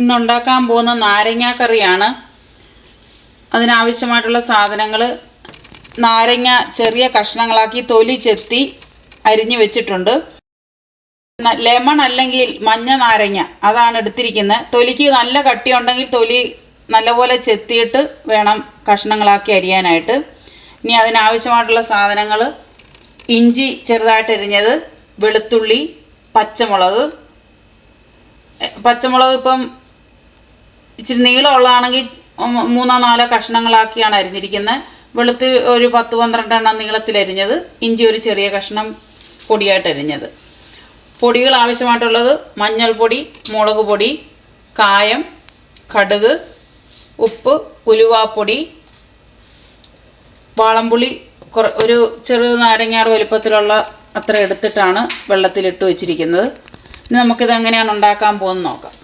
ഇന്ന് ഉണ്ടാക്കാൻ പോകുന്ന നാരങ്ങ കറിയാണ് അതിനാവശ്യമായിട്ടുള്ള സാധനങ്ങൾ നാരങ്ങ ചെറിയ കഷ്ണങ്ങളാക്കി തൊലി ചെത്തി അരിഞ്ഞു വെച്ചിട്ടുണ്ട്. ലെമൺ അല്ലെങ്കിൽ മഞ്ഞ നാരങ്ങ അതാണ് എടുത്തിരിക്കുന്നത് തൊലിക്ക് നല്ല കട്ടിയുണ്ടെങ്കിൽ തൊലി നല്ലപോലെ ചെത്തിയിട്ട് വേണം കഷ്ണങ്ങളാക്കി അരിയാനായിട്ട്. ഇനി അതിനാവശ്യമായിട്ടുള്ള സാധനങ്ങൾ ഇഞ്ചി ചെറുതായിട്ട് അരിഞ്ഞത് വെളുത്തുള്ളി പച്ചമുളക്. പച്ചമുളക് ഇപ്പം ഇച്ചിരി നീളമുള്ളതാണെങ്കിൽ മൂന്നോ നാലോ കഷ്ണങ്ങളാക്കിയാണ് അരിഞ്ഞിരിക്കുന്നത്. വെളുത്ത് ഒരു പത്ത് പന്ത്രണ്ട് എണ്ണം നീളത്തിൽ അരിഞ്ഞത് ഇഞ്ചി ഒരു ചെറിയ കഷ്ണം പൊടിയായിട്ട് അരിഞ്ഞത്. പൊടികൾ ആവശ്യമായിട്ടുള്ളത് മഞ്ഞൾപ്പൊടി മുളക് പൊടി കായം കടുക് ഉപ്പ് ഉലുവാപ്പൊടി വാളംപുളി ഒരു ചെറു നാരങ്ങയുടെ വലുപ്പത്തിലുള്ള അത്ര എടുത്തിട്ടാണ് വെള്ളത്തിലിട്ട് വെച്ചിരിക്കുന്നത്. ഇനി നമുക്കിത് എങ്ങനെയാണ് ഉണ്ടാക്കാൻ പോകുന്നത് നോക്കാം.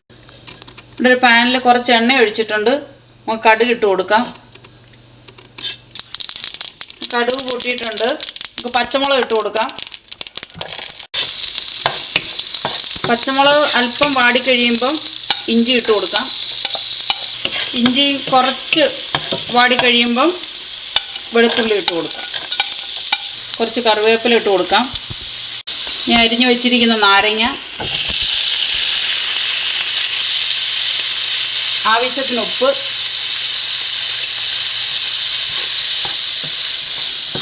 ഇവിടെ ഒരു പാനിൽ കുറച്ച് എണ്ണ ഒഴിച്ചിട്ടുണ്ട്. നമുക്ക് കടുക് ഇട്ട് കൊടുക്കാം. കടുക് കൂട്ടിയിട്ടുണ്ട്. നമുക്ക് പച്ചമുളക് ഇട്ട് കൊടുക്കാം. പച്ചമുളക് അല്പം വാടിക്കഴിയുമ്പം ഇഞ്ചി ഇട്ട് കൊടുക്കാം. ഇഞ്ചി കുറച്ച് വാടിക്കഴിയുമ്പം വെളുത്തുള്ളി ഇട്ട് കൊടുക്കാം. കുറച്ച് കറിവേപ്പില ഇട്ട് കൊടുക്കാം. ഞാൻ അരിഞ്ഞു വെച്ചിരിക്കുന്ന നാരങ്ങ ആവശ്യത്തിന് ഉപ്പ്.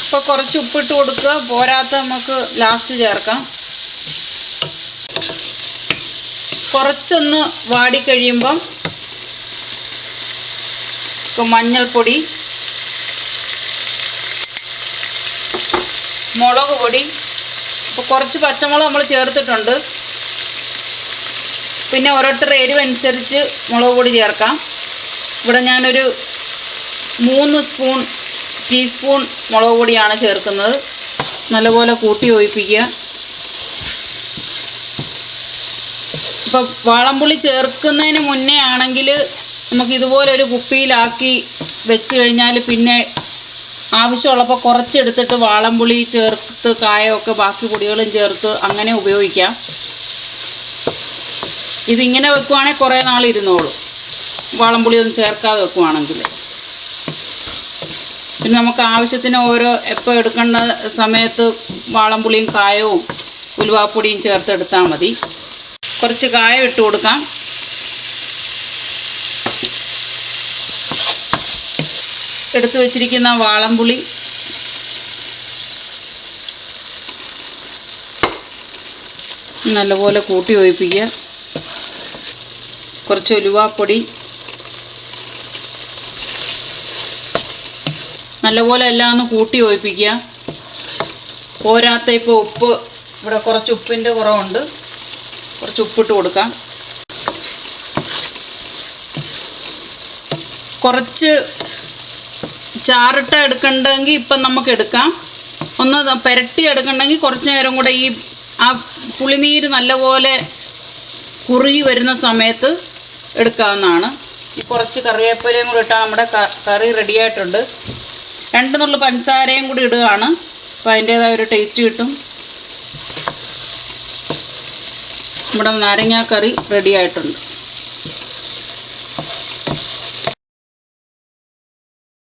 ഇപ്പോൾ കുറച്ച് ഉപ്പിട്ട് കൊടുക്കുക. പോരാത്ത നമുക്ക് ലാസ്റ്റ് ചേർക്കാം. കുറച്ചൊന്ന് വാടിക്കഴിയുമ്പം മഞ്ഞൾപ്പൊടി മുളക് പൊടി. ഇപ്പോൾ കുറച്ച് പച്ചമുളക് നമ്മൾ ചേർത്തിട്ടുണ്ട്. പിന്നെ ഓരോരുത്തരുടെ എരിവനുസരിച്ച് മുളക് പൊടി ചേർക്കാം. ഇവിടെ ഞാനൊരു മൂന്ന് സ്പൂൺ ടീസ്പൂൺ മുളക് പൊടിയാണ് ചേർക്കുന്നത്. നല്ലപോലെ കൂട്ടി ഒഴിപ്പിക്കുക. ഇപ്പം വാളംപുളി ചേർക്കുന്നതിന് മുന്നേ ആണെങ്കിൽ നമുക്ക് ഇതുപോലെ ഒരു കുപ്പിയിലാക്കി വെച്ച് കഴിഞ്ഞാൽ പിന്നെ ആവശ്യമുള്ളപ്പോൾ കുറച്ചെടുത്തിട്ട് വാളംപുളി ചേർത്ത് കായമൊക്കെ ബാക്കി പൊടികളും ചേർത്ത് അങ്ങനെ ഉപയോഗിക്കാം. ഇതിങ്ങനെ വെക്കുവാണെങ്കിൽ കുറേ നാൾ ഇരുന്നോളും. വളംപുളിയൊന്നും ചേർക്കാതെ വെക്കുവാണെങ്കിൽ. പിന്നെ നമുക്ക് ആവശ്യത്തിന് ഓരോ എപ്പോൾ എടുക്കേണ്ട സമയത്ത് വാളംപുളിയും കായവും ഉലുവാപ്പൊടിയും ചേർത്ത് എടുത്താൽ മതി. കുറച്ച് കായം ഇട്ട് കൊടുക്കാം. എടുത്തു വച്ചിരിക്കുന്ന വാളംപുളി. നല്ലപോലെ കൂട്ടി ഒഴിപ്പിക്കുക. കുറച്ച് ഉലുവാപ്പൊടി. നല്ലപോലെ എല്ലാം ഒന്ന് കൂട്ടി ഒഴിപ്പിക്കുക. പോരാത്ത ഇപ്പോൾ ഉപ്പ് ഇവിടെ കുറച്ച് ഉപ്പിന്റെ കുറവുണ്ട്. കുറച്ച് ഉപ്പിട്ട് കൊടുക്കാം. കുറച്ച് ചാറിട്ട എടുക്കണ്ടെങ്കിൽ ഇപ്പം നമുക്ക് എടുക്കാം. ഒന്ന് പുരട്ടി എടുക്കണ്ടെങ്കിൽ കുറച്ച് നേരം കൂടെ ഈ ആ പുളിനീര് നല്ലപോലെ കുറുകി വരുന്ന സമയത്ത് എടുക്കാവുന്നതാണ്. ഈ കുറച്ച് കറിവേപ്പിലയും കൂടി ഇട്ടാൽ നമ്മുടെ കറി റെഡിയായിട്ടുണ്ട്. രണ്ട് നുള്ളു പഞ്ചസാരയും കൂടി ഇടുകയാണ്. അപ്പോൾ അതിന്റേതായ ഒരു ടേസ്റ്റ് കിട്ടും. നമ്മുടെ നാരങ്ങാക്കറി റെഡി ആയിട്ടുണ്ട്